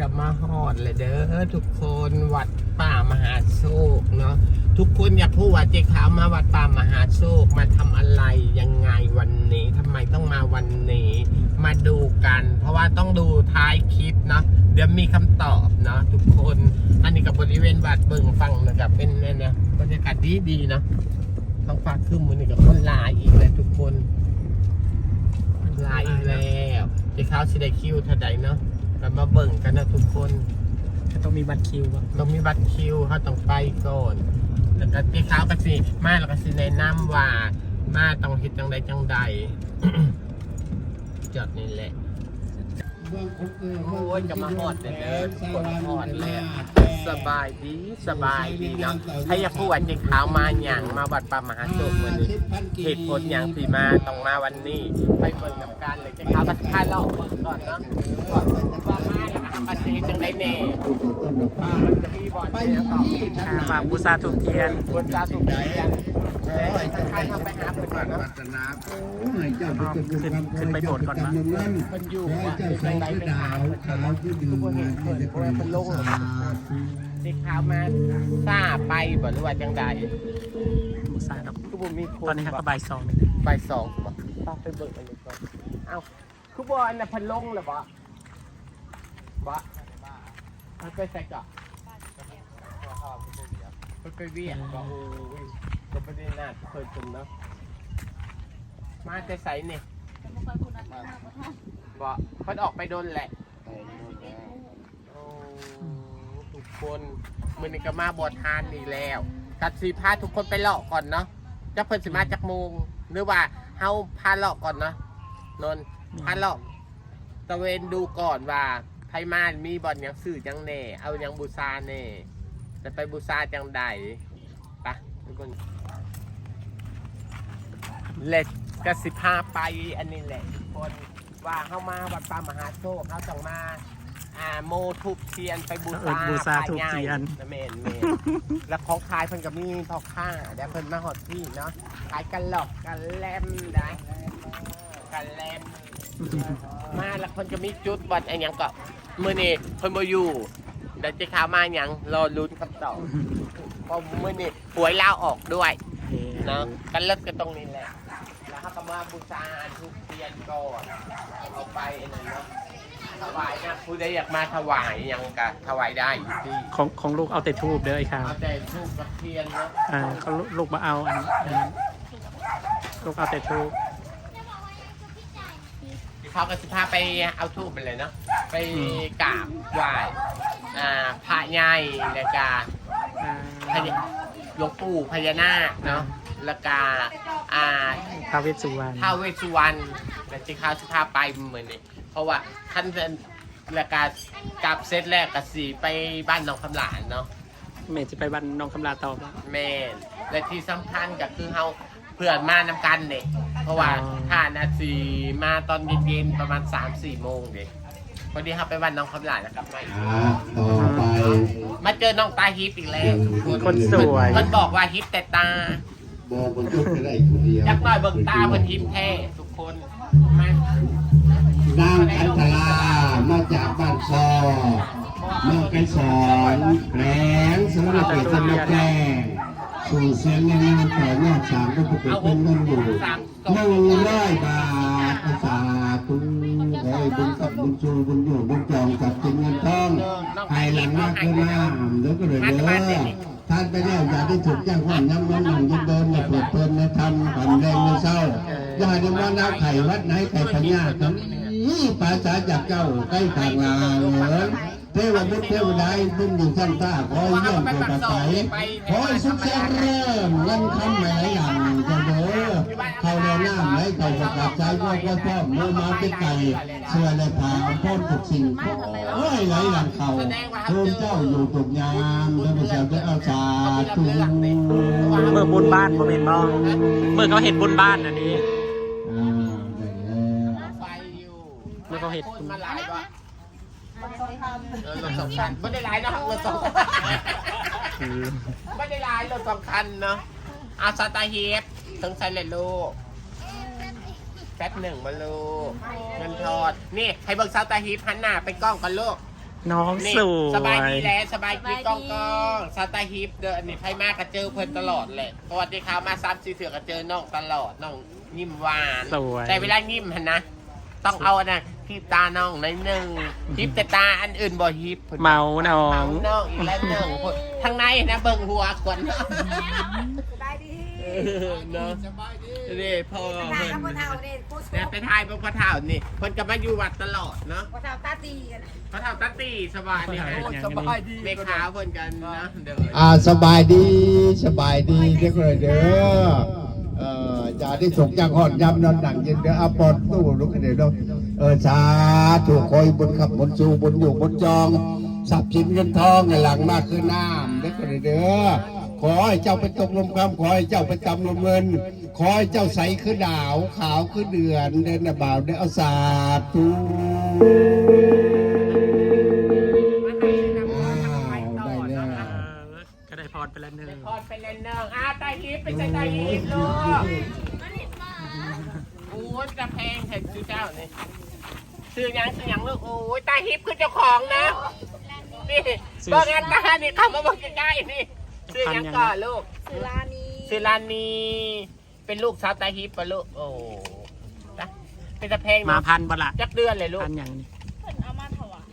กับมาฮอดเลยเด้อทุกคนวัดป่ามหาโชคเนาะทุกคนอย่าพูดว่าเจ๊ขาวมาวัดป่ามหาโชคมาทำอะไรยังไงวันนี้ทำไมต้องมาวันนี้ มาดูกัน เพราะว่าต้องดูท้ายคลิปเนาะเดี๋ยวมีคำตอบเนาะทุกคนอันนี้กับบริเวณวัดเบิ่งฟังนะครับเป็นเนี่ยนะบรรยากาศดีดีเนาะท้องฟ้าครึ้มมันนี่กับคนลายอีกเลยทุกคนลายอีกแล้วเจ๊ขาวสิได้คิวเท่าใดเนาะ เรามาเบิ่งกันนะทุกคนจะต้องมีบัตรคิวป่ะต้องมีบัตรคิวเขาต้องไปก่อนแล้วก็เจ๊ขาวก็สิมาแล้วก็สิแนะนำว่ามาต้องเฮ็ดจังใดจังใดจอดนี่แหละโอ้ยจะมาหอดเลยเด้อทุกคนหอดเลย สบายดีสบายดีเนาะถ้าอยากพูดว่าเจ๊ขาวมาอย่างมาวัดป่ามหาโชควันนี้เหตุผลอย่างที่มาต้องมาวันนี้ ไปเปิดกับการเลยจะข้าวบัตรค่าเล่าก่อนเนาะก่อนว่ามาเนี่ยมาทำบัตรเฮ็ดจังได้แน่อ่ามันจะมีบอลเนี่ยต่อฝากบูชาถูกเทียนบนจาสุกเทียนแต่ถ้าใครเข้าไปหาเพิ่นก่อนเนาะปัตนาโอ้ยเจ้าเป็นคนบุญคำขึ้นไปโบสถ์ก่อนนะเงินเพิ่นอยู่อว่าเจ้าเป็นใส่ไดคือไปดาหาวเพิ่นขาวคือดืทุกอคนเห็นเพิ่นเพราะว่าเพิ่นลงเหรอสิขาวมาซาไปบ่หรือว่าจังใดบูชาดอกคือบ่มีคนตอนนี้เขาบ่ก็บ่ายสองเลยใบสองบ่ต้องไปเบิกมันเลยก่อนเอ้าคือบอลน่ะพันลงเหรอบ่บ่มันไปใส่ก่อนมันไปเวียนบ่โอ้ย ก็ไม่ได้น่าเคยจมเนาะมาจะใส่นี่บ่เพิ่นออกไปโดนแหละโอ้ทุกคนมือนี้ก็มาบอทานอีกแล้วกัดสีพาทุกคนไปเลาะก่อนเนาะจะเพิ่นสิมาจากโมงหรือว่าเฮาพาเลาะก่อนเนาะนนท์พาเลาะตะเวนดูก่อนว่าไทมานมีบ่อนหยังซื้อจังแหน่ เอาหยังบูชาแหน่จะไปบูชาจังใดไปะทุกคน เล็ดกสิพาไปอันนี้แหละทุกคนว่าเฮามาวัดป่ามหาโชคเฮาต้องมาอ่าโมทุบเทียนไปบูชาบูชาถูกเทียนนะเมนเมนแล้วของขายเพิ่นก็มีพ่อค้าเดี๋ยวเพิ่นมาหอดที่เนาะขายกันหลอกกันแลมได้กันแลม มาแล้วเพิ่นก็มีจุดบอลไอ้หยังก็มื้อนี้เพิ่นบ่อยู่เดี๋ยวจะข่าวมาหยังรอลุ้นคำตอบเพราะมื้อนี้หวยลาวออกด้วยเนาะกันเลิกกันตรงนี้แหละแล้วเขาก็ มาบูชาอันทุกเทียนก่อนเอาไปไอ้นั่นเนาะถวายนะผู้ใดอยากมาถวายหยังก็ถวายได้อยู่ที่ของของลูกเอาแต่ทูบเด้อไอ้ข้าวเอาแต่ทูบกับเทียนเนาะอ่าเขาลูกมาเอาอันอันนั้นลูกเอาแต่ทูบเขาก็สิพาไปเอาทูบไปเลยเนาะไปกราบไหว้อ่าพระใหญ่แล้วก็อ่าพญาหลวงปู่พญานาคเนาะแล้วก็ อ่าท้าวเวสสุวรรณท้าวเวสสุวรรณแต่ที่เขาสิพาไปเหมือนนี่เพราะว่าท่านเป็นแล้วก็กลับเซตแรกก็สีไปบ้านหนองคำหลานเนาะเมย์จะไปบ้านน้องคำลาต่อป่ะแม่นและที่สำคัญก็คือเฮาเพื่อนมานำกันเด็กเพราะว่าอ๋อถ้านาสีมาตอนเย็นๆประมาณ3-4โมงเด็กพอดีครับไปวันน้องคำหลานนะครับไม่อ่าต่อไปมาเจอน้องตาฮิปอีกแล้วทุกคนสวย มันบอกว่าฮิปแต่ตา บอกบนยกก็ได้คนเดียวยักหน่อยเบิ่งตาเพิ่นฮิปแท้ทุกคนมานางคันธลามาจากบ้านซอเมืองไกรสอนแหลงสำหรับเปิดสำนักแกงสู่เสียงในงานต่อยอดสามก็จะเป็นเงินเงินอยู่หนึ่งร้อยบาทสาธุขอให้บุญกับบุญชูบุญอยู่บุญจองกับเป็นเงินทองให้หลังมากขึ้นมากแล้วก็เลยเด้อ ท่านไปแล้วอย่าได้ถูกจ้างวันน้ำมันหนึ่งยันเดินในเปิดเพลินในธรรมผ่อนแรงในเศร้าอย่าได้มานาไข่วัดไหนไข่พญาทั้งนี้ภาษาจากเจ้าใกล้ทางลาเหมือนเทวบุตรเทวดาบุญอยู่ชั้นตาขอให้เยี่ยมเกิดปัจจัยขอให้สุขเสริมเงินคำหลายอย่าง นน้ำไหลไข่สกัดใจพ่อพ่อพ่อมือมาเป็นไก่เสื้อและผาพ่อทุกสิ่งโอ้ยไหลหลังเขาเพิ่มเจ้าอยู่ตุกยามแล้วมาเสียจะเอาชาตุเมื่อบุญบ้านโมเมนบ้องเมื่อเขาเห็นบุญบ้านอันนี้เมื่อเขาเห็นคนมาหลายบ่เรถสองคันไม่ได้หลายนาะรถสองคันไม่ได้หลายรถสองคันเนาะอาสตาเฮฟถึงใส่เลยลูก แป๊บหนึ่งมาลูกเงินทอด นี่ให้เบิกซาตาฮีฟหันหน้าไปกล้องกันลูกน้องนี่สวสบายยดีแล้วสบายดีกองกองสตาร์ฮิปเด้ออันนี้ไพ่มากก็เจอเพิ่นตลอดแหละปกติเขามาซ้ำซีเถื่อก็เจอน้องตลอดน้องยิ้มหวาน สวย แต่เวลายิ้มหันนะ ต้องเอาอันนะคีบตาน้องในอยหนึ่งคีบแต่ตาอันอื่นบ่ฮิปพิ่นเมาน้อเมางน้องอีกแล้วหนึ่งคนทางในนะเบิ่งหัวคนเนาะสบายดีเออเนาะนี่พ่อถ่ายเพิ่นกับพ่อเฒ่าเนี่ยผู้สูเนี่ยงไปถ่ายเบิ่งพ่อเฒ่านี่เพิ่นก็มาอยู่วัดตลอดเนาะพ่อเฒ่าตาตีกันพ่อเฒ่าตัตตีสบายดีไหมโอ้สบายดีเมขาเพิ่นกันนะเด้ออ่าสบายดีสบายดีเด็กเลยเด้อเอ่อจะได้ส่งจากหอดยำนอนหนังเย็นเด้ออาปอดตู้ลุกขึ้นเด้อเออสาธุคอยบนขับบนสู่บนอยู่บนจองทรัพย์สินเงินทองในหลังมากคือน้ำเด็กเลยเด้อ ขอให้เจ้าไปตกลมคำขอให้เจ้าไปจำลมเงิน ขอให้เจ้าใสคือดาวขาวคือเดือน เดินบ่าวเด้อเอสาธุก็ได้พรไปแล้วหนึ่งพอดไปเล่นเนองอาตาฮิปไปใส่ตาฮิปลูกโอ้ยจะแพงแท้ชื่อเจ้านี่ซื้อยังซื้อยังลูกโอ้ยตาฮิปคือเจ้าของนะนี่เบิ่งอันตานี่เข้ามาเบิ่งใกล้ๆนี่ ซื้อหยังก่อนลูกสุรานีซื้อร้านนี้เป็นลูกสาวตาฮิปปะลูกโอ้นะเป็นตะแพงมาเนาะพันบละจักเดือนเลยลูกพันอย่างนี้เพิ่นเอามาถวาย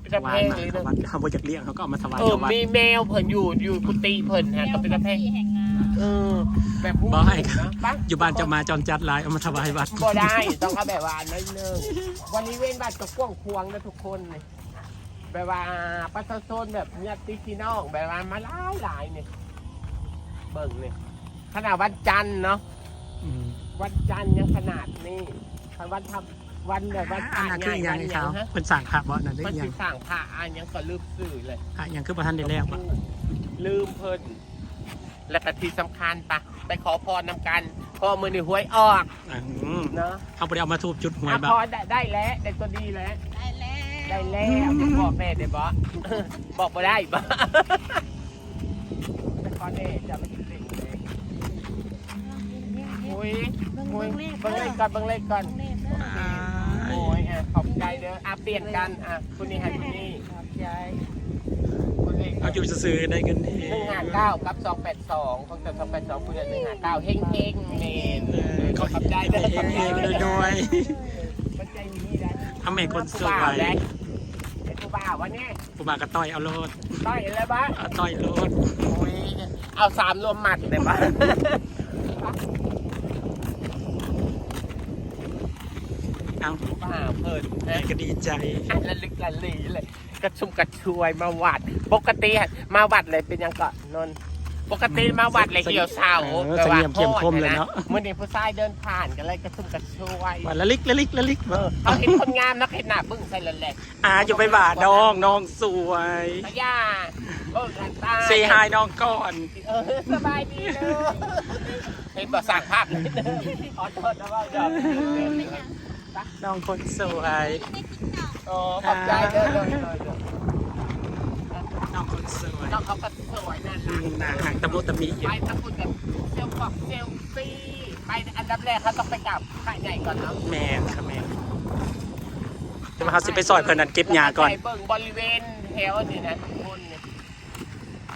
เป็นถตะแพวายงมาเลยเขาเนาะวัดเขาบริจาคเลี้ยงเขาก็เอามาถวายเออชาววัดมีแมวเพิ่นอยู่อยู่กุฏิเพิ่นฮะก็เป็นตะแพงแห่งงานเออ แบบผู้บ่ให้หญิงนะปะ อยู่บ้านจะมาจอมจัดหลายเอามาถวายวัดบ่ได้ต้องเอาแบบว่าน้อยหนึงวันนี้เว้นบัตรก็กว้างควงนะทุกคนนี่ แบบว่าประชาชนแบบญาติพี่น้องแบบว่ามาหลายหลายนี่เบิ่งนี่ขนาดวันจันทร์เนาะอืมวันจันทร์ยังขนาดนี้วันทำวันแบบวันอันนั้นคืออใหย่าญ่งวันเขาฮะเป็นสั่งพระบ่นั่นได้มันอยัสิงสั่งผ้าอันยังก็ลืมสื่อเลยพระยังคือประธานได้แล้วปะลืมเพิ่นและก็ที่สำคัญปะไปขอพรนำกันเพอมือนี่หวยออกอืมเนาะเขาไปเอามาทูบจุดหวยอะแบบพอได้ได้แล้วได้ตัวดีแล้ว ได้แล้วได้แล้วจะบอกแม่ได้บ่บอกบ่ได้บ่ไปขอแน่จะไม่ติดเด็กเลยโอ้ยโอ้ยเบิ่งเลขก่อนเบิ่งเลขก่อนอ่าโอ้ยอะขอบใจเด้ออะเปลี่ยนกันอะคุณนี่ให้คุณนี่ขอบใจคุณนี่เอาอยู่ซื้อๆได้เงินเอหนึ่งงห้าเก้ากับสองแปดสองของแต่สองแปดสองคุณหนึ่งห้าเก้าเฮงเฮงเมนเออขอบใจเด้อเองเองเลยด้วยขอบใจนี้ได้ทำให้คนสวผู้บ่าวย ได้ไอ้ผู้บ่าววะเนี่ยผู้บากระต้อยเอาโลดต้อยอะไรบ้างเอาต้อยโลดโอ้ยเอาสามรวมหมัดเลยบ้างเอาผู้บ่าวเพิ่นแม่นะก็ดีใจ อันละลึกละลีเลย กระชุ่มกระชวยมาวัด ปกติอะมาวัดเลยเป็นยังก่อนนนท์ ปกติมาวัดเลยเหี่ยวเศร้าเออเสงี่ยมเข้มข้นเลยเนาะเมื่อนี้ผู้ชายเดินผ่านกันเลยกระชุ่มกระชวยวันละลิกละลิกละลิกเออเอาเห็นคนงามนะเห็นหน้าบึ้งใส่เลยแหละอ่าอยู่ไปบ่าน้องน้องสวยพะยาเออกันตาเซฮายน้องก่อนเออสบายดีเนอะเห็นบ่สั่งภาพเลยขอโทษนะว่าเดี๋ยวน้องคนสวยโอ้ขอบใจเด้อเด้อเด้อเด้อ น้องคนสวยน้องเขาก็สวยน่ารักหนาหางตะมุตะมิอยู่ไปทำบุญกับเซลฟ์เซลฟี่ไปอันดับแรกเขาต้องไปกับพระใหญ่ก่อนเนาะแม่ค่ะแม่จะมาเขาสิไปซอยเพิ่นนั่นเก็บหญ้าก่อนไปเบิ่งบริเวณแถวนี่นะทุกคนนี่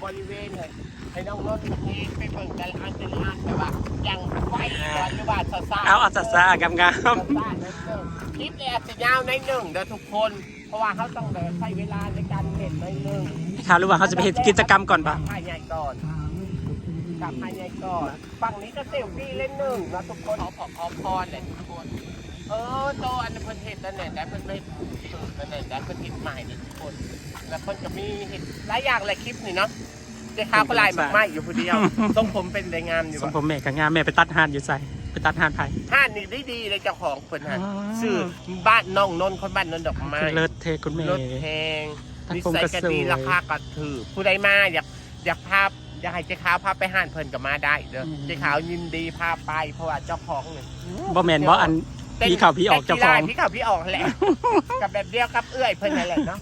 บริเวณเลยให้น้องรถที่ไปเบิ่งกันอันเป็นอันแบบว่ายังไฟก่อนหรือว่าซาซาเอาอาซาซางามซาซาในคลิปเนี่ยอาจะยาวในหนึ่งเด้อทุกคน ราะว่าเขาต้องเดินใช้เวลาในการเล่นในหนึ่งๆค่ะรู้ว่าเขาจะไปเฮ็ดกิจกรรมก่อนปะภายในก่อนกลับภายในก่อนฝั่งนี้ก็เซลฟี่เล่นหนึ่งนะทุกคนขอขอขอพรเลยทุกคน เออโตอันนั้นเพิ่นเห็ดนั่นแหละแต่เพิ่นไม่นั่นแหละแต่เพิ่นเห็ดใหม่นี่ทุกคน แล้วเพิ่นก็มีเห็ดหลายอย่างหลายคลิปนี่เนาะเจ้าข้าวก็ลายมากไม้อยู่คนเดียวทรงผมเป็นได้งามอยู่สมบ่ผมแม่กับงามแม่ไปตัดหานอยู่ใส่ ไปตัดหานไผ่ ห้านนี่ได้ดีเลยเจ้าของเพิ่นฮะอ๋อชื่อบ้านน้องนนท์คนบ้านนนท์ดอกไม้คือเลิศเทคุณแม่ รถแพงท่านนิผมสัยก็ก็สวยดีราคาก็ถือผู้ใดมาอยากอยากพาอยากให้เจ้าขาวพาไปห้านเพิ่นก็มาได้เด้อเจ้าขาวยินดีพาไปเพราะว่าเจ้าของเนี่ยบ่แม่นบ่อันพี่เขาพี่ออกเจ้าของพี่เขาพี่ออกแหละ กับแบบเดียวกับเอื้อยเพิ่นนั่นแหละเนาะ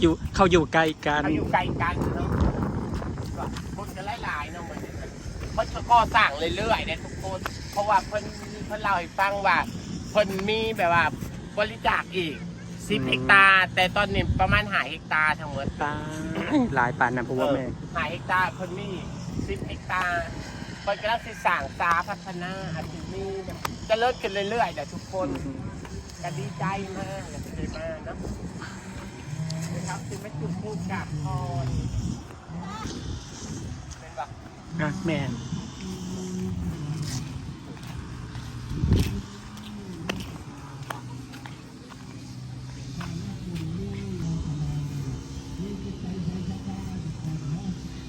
อยู่เขาอยู่ไกลกันเขาอยู่ไกลกันเนาะก็คนจะหลายๆเนาะเหมือนกันเพิ่นก็ก่อสร้างเรื่อยๆเนี่ยทุกคนเพ ราะว่าเพิ่นเพิ่นเล่าให้ฟังว่าเพิ่นมีแบบว่าบริจาคอีกสิบเฮกตาร์แต่ตอนนี้ประมาณหาเฮกตาร์ทั้งหมดตายหลายปานนะผมว่าแม่หาเฮกตาร์คนนี้สิบเฮกตาร์คนกำลังสิสร้างสาพัฒนาอาชีพนี้จะเลิศกันเรื่อยๆเดี๋ยวทุกคนก็ดีใจมากและดีใจมากเนาะนะครับคือไม่จุดพูดกับพรเป็นแบบอะแม่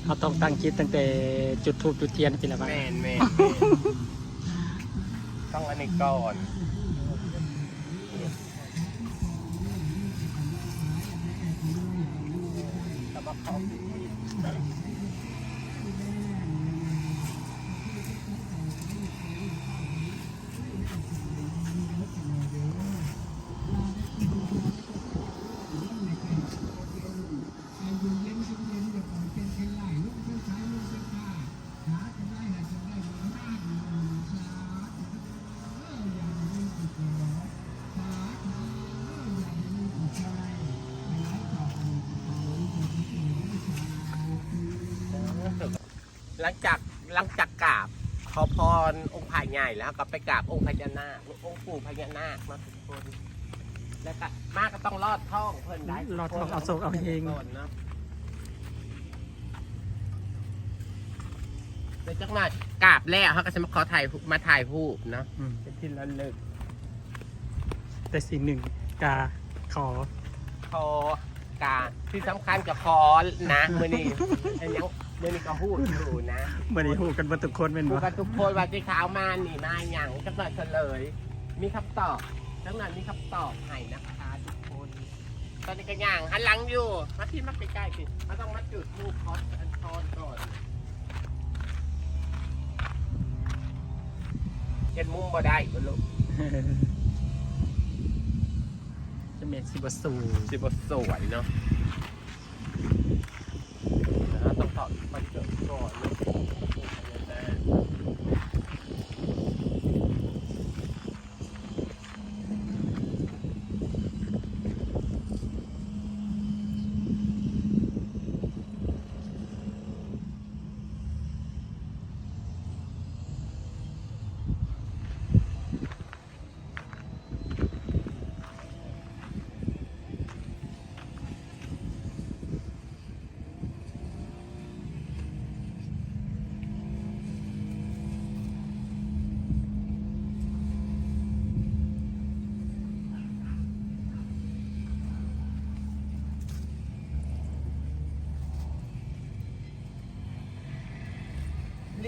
เราต้องตั้งคิดตั้งแต่จุดทูบจุดเทียนเป็นอะไรบ้าง แมนแมนต้องอันนี้ก่อน ลังจากหลังจากกราบขอพรองค์พระใหญ่แล้วก็ไปกราบองค์พญานาคองค์ปู่พญานาคมาทุกคนแล้วก็มาก็ต้องลอดท้องเพิ่นได้รอดท้องเอาโศกเอาเฮงก่อนเนาะแล้วจักหน่อยกราบแล้วเขาก็จะมาขอถ่ายมาถ่ายรูปเนาะอืมเป็นที่ระลึก แต่สิ่งหนึ่งกาขอ คอกาที่สำคัญกับคอนะมือนี้อันยัง มือนี้ก็พูดอยู่นะเมื่อนี้หูกันมาทุกคนเป็นพูดว่ากันทุกคนว่าที่ขาวมาหนีมาอย่างจักหน่อยเฉลย มีคำตอบจักหน่อยมีคำตอบให้นะคะทุกคน ตอนนี้ก็ย่างหันหลังอยู่มาที่มาใกล้ๆสิมาต้องมาจุดลูกคอสอันทอนก่อนเห็นมุมบ่ได้บ่ลูกจะเมนสิบสูสิบสวยเนาะแล้วต้องตอบมันเก่อน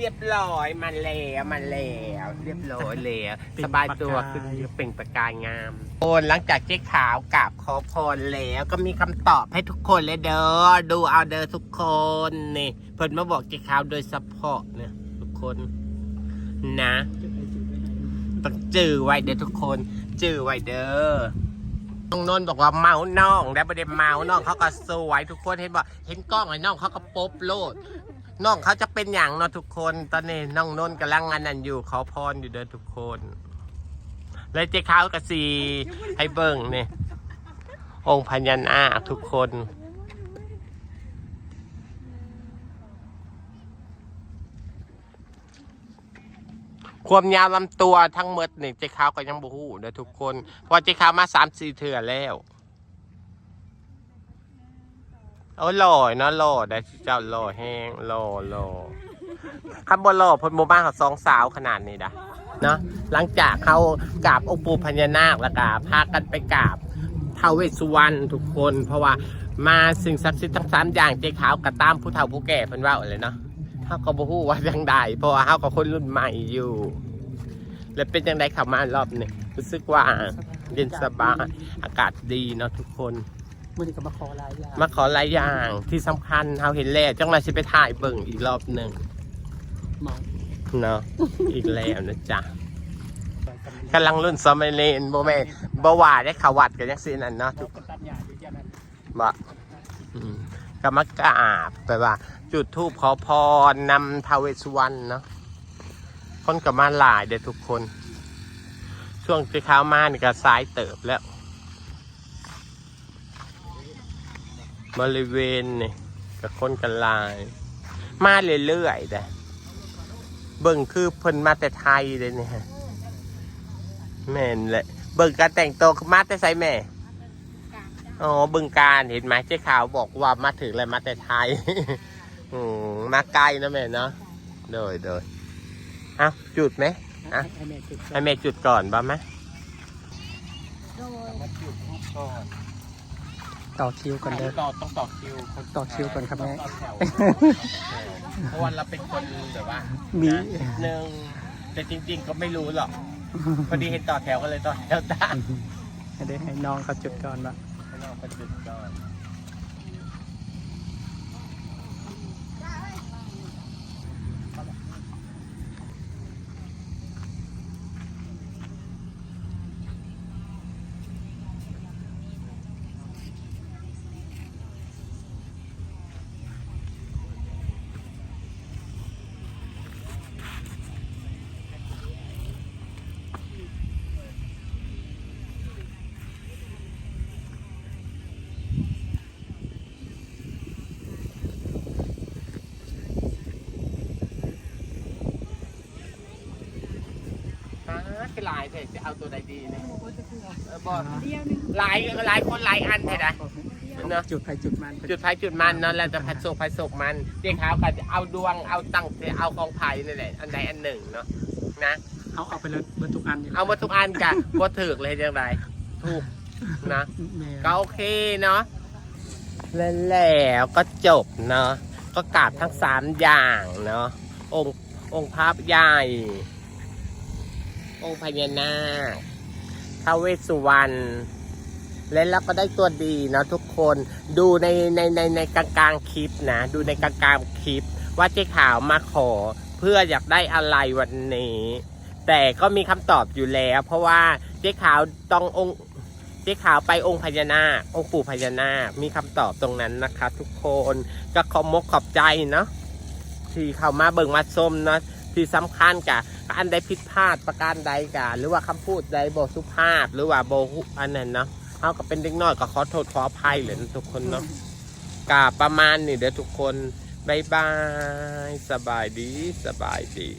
รียบร้อยมาแล้วมาแล้วเรียบร้อยแล้วสบายตัวขึ้นเยอะเปล่งประกายงามโอนหลังจากเจ๊ขาวกราบขอพรแล้วก็มีคำตอบให้ทุกคนเลยเด้อดูเอาเด้อทุกคนนี่เพิ่นมาบอกเจ๊ขาวโดยเฉพาะเนี่ยทุกคนนะต้องจื้อไว้เด้อทุกคนจื้อไว้เด้อน้องนนท์บอกว่าเมาน้องได้ประเด็นเมาน้องเขาก็สวยทุกคนเห็นบอกเห็นกล้องไอ้น้องเขาก็ป๊บโลด น้องเขาจะเป็นอย่างเนาะทุกคน ตอนนี้น้องนนท์กำลังงานนั่นอยู่ขอพรอยู่เด้อทุกคน แล้วเจ๊ขาวกับสีให้เบิ่งเนี่ยองค์พญานาคทุกคน ความยาวลำตัวทั้งหมดนี่เจ๊ขาวก็ยังบ่ฮู้เด้อทุกคนเพราะเจ๊ขาวมาสามสี่เถื่อแล้ว โอ้หล่อเนาะหล่อได้เจ้าหล่อแห้งหล่อหล่อคำบ่หล่อพนโมบ้านเขาสองสาวขนาดนี้นะเนาะหลังจากเขากราบองค์ปู่พญานาคแล้วก็พากันไปกราบท้าวเวสสุวรรณทุกคน เพราะว่ามาสิ่งศักดิ์สิทธิ์ทั้งสามอย่างเจ๊ขาวกับตามผู้เฒ่าผู้แก่เพิ่นว่าเลยเนาะเขาก็บ่ฮู้ว่าจังใดเพราะว่าเขาก็คนรุ่นใหม่อยู่ แล้วเป็นจังไดขับมารอบนี้รู้สึกว่าเย็นสบายอากาศดีเนาะทุกคน มื่อนี้ก็มาขอหลายอย่างมาขอหลายอย่างที่สำคัญเราเห็นแล้วจังไรสิไปถ่ายเบิ่งอีกรอบหนึ่งเมาเนาะอีกแล้วนะจ๊ะกำลังรุ่นสมัยเลนโบแม่นบ่ว่าได้ขวัดกันยังสินั่นเนาะทุก ตัดหญ้าอยู่แค่นั้นบะอืมก็มากราบไปว่า จุดทูปขอพรนำทาวเวสสุวรรณเนาะคนกับมาหลายเด็ดทุกคน ช่วงที่เข้ามานี่ก็สายเติบแล้ว บริเวณนี่กับคนกันลาย มาเรื่อยๆแต่เบิ่งคือเพิ่นมาแต่ไทยเลยเนี่ยแม่นแหละเบิ่งการแต่งตัวมาแต่ไสแม่อ๋อบึงการเห็นไหมเจ๊ขาวบอกว่ามาถึงเลยมาแต่ไทยอืมมาไกลนะแม่เนาะโดยโดยอะจุดไหมอะให้แม่จุดให้แม่จุดก่อนบ้างไหมโดยมาจุดก่อน ต่อคิวก่อนเด้อ ต่อต้องต่อคิวต่อคิวก่อนครับแม่ต่อแถวเพราะว่าเราเป็นคนแบบว่ามี นะหนึ่งแต่จริง ๆ ก็ไม่รู้หรอกพอดีเห็นต่อแถวก็เลยต่อแถวตามให้ได้ให้น้องเขาจุดก่อนบ้างให้เราไปจุดก่อนายเถอะจะเอาตัวใดดีเนี่ยเออบอกเดียวหนึงหลายหลายคนหลายอันเลยนะเนอะจุดไปจุดมันจุดไฟจุดมันเนาะแล้วแต่พัดโศกพัดโศกมันเจ๊ขาวก็จะเอาดวงเอาตั้งเอากองไผ่นี่แหละอันใดอันหนึ่งเนาะนะเอาเอาไปเลยเบอร์ทุกอันยู่เอามาทุกอันกะบ่ถือเลยจังไรถูกนะแม่ก็โอเคเนาะแล้วแล้วก็จบเนาะก็กราบทั้งสามอย่างเนาะองค์องค์พระใหญ่ องค์พญานาคท้าวเวสสุวรรณและเราก็ได้ตัวดีเนาะทุกคนดูในในในในกลางกลางคลิปนะ ดูในกลางกลางคลิป ว่าเจ๊ขาวมาขอ เพื่ออยากได้อะไรวันนี้ แต่ก็มีคำตอบอยู่แล้ว เพราะว่าเจ๊ขาวต้ององค์เจ๊ขาวไปองค์พญานาคองค์ปู่พญานาคมีคำตอบตรงนั้นนะคะ ทุกคนก็ขอมกขอบใจเนาะที่เข้ามาเบิ่งมาชมเนาะ ที่สำคัญกะอันใดผิดพลาดประการใดกะหรือว่าคำพูดใดบสุภาพ หรือว่าโบอันนั้นเนาะเอาก็เป็นเด็กน้อยก็ขอโทษขออภัยเลยนทุกคนเนาะกะประมาณนี้เด้อทุกคนบายบาย สบายดี สบายดี